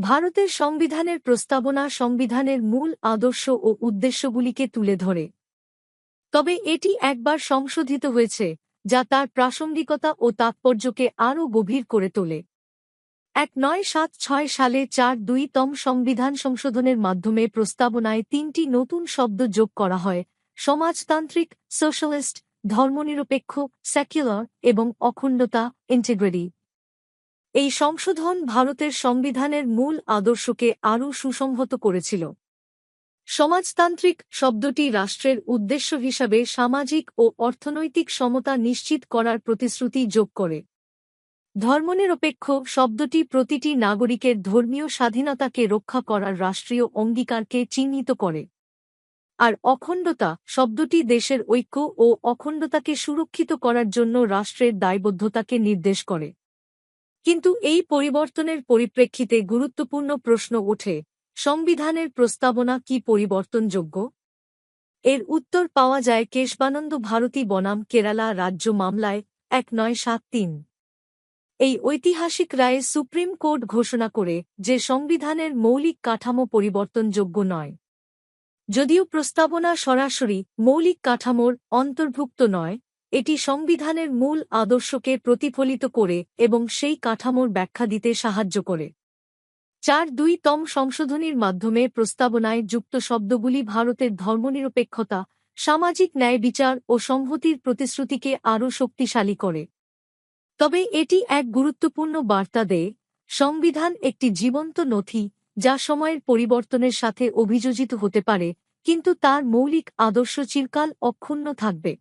ভারতের সংবিধানের প্রস্তাবনা সংবিধানের মূল আদর্শ ও উদ্দেশ্যগুলিকে তুলে ধরে। তবে এটি একবার সংশোধিত হয়েছে, যা তার প্রাসঙ্গিকতা ও তাৎপর্যকে আরও গভীর করে তোলে। এক নয় সাত ছয় সালে চার দুই তম সংবিধান সংশোধনের মাধ্যমে প্রস্তাবনায় তিনটি নতুন শব্দ যোগ করা হয়, সমাজতান্ত্রিক, সোশ্যালিস্ট, ধর্মনিরপেক্ষ, সেকুলার এবং অখণ্ডতা, ইন্টিগ্রিটি। এই সংশোধন ভারতের সংবিধানের মূল আদর্শকে আরও সুসংহত করেছিল। সমাজতান্ত্রিক শব্দটি রাষ্ট্রের উদ্দেশ্য হিসাবে সামাজিক ও অর্থনৈতিক সমতা নিশ্চিত করার প্রতিশ্রুতি যোগ করে। ধর্মনিরপেক্ষ শব্দটি প্রতিটি নাগরিকের ধর্মীয় স্বাধীনতাকে রক্ষা করার রাষ্ট্রীয় অঙ্গীকারকে চিহ্নিত করে। আর অখণ্ডতা শব্দটি দেশের ঐক্য ও অখণ্ডতাকে সুরক্ষিত করার জন্য রাষ্ট্রের দায়বদ্ধতাকে নির্দেশ করে। কিন্তু এই পরিবর্তনের পরিপ্রেক্ষিতে গুরুত্বপূর্ণ প্রশ্ন ওঠে, সংবিধানের প্রস্তাবনা কি পরিবর্তনযোগ্য? এর উত্তর পাওয়া যায় কেশবানন্দ ভারতী বনাম কেরালা রাজ্য মামলায় এক নয় সাত তিন। এই ঐতিহাসিক রায়ে সুপ্রিম কোর্ট ঘোষণা করে যে সংবিধানের মৌলিক কাঠামো পরিবর্তনযোগ্য নয়। যদিও প্রস্তাবনা সরাসরি মৌলিক কাঠামোর অন্তর্ভুক্ত নয় এটি সংবিধানের মূল আদর্শকে প্রতিফলিত করে এবং সেই কাঠামোর ব্যাখ্যা দিতে সাহায্য করে। চার দুই তম সংশোধনীর মাধ্যমে প্রস্তাবনায় যুক্ত শব্দগুলি ভারতের ধর্মনিরপেক্ষতা, সামাজিক ন্যায় বিচার ও সংহতির প্রতিশ্রুতিকে আরও শক্তিশালী করে। তবে এটি এক গুরুত্বপূর্ণ বার্তা দেয়, সংবিধান একটি জীবন্ত নথি যা সময়ের পরিবর্তনের সাথে অভিযোজিত হতে পারে, কিন্তু তার মৌলিক আদর্শ চিরকাল অক্ষুণ্ণ থাকবে।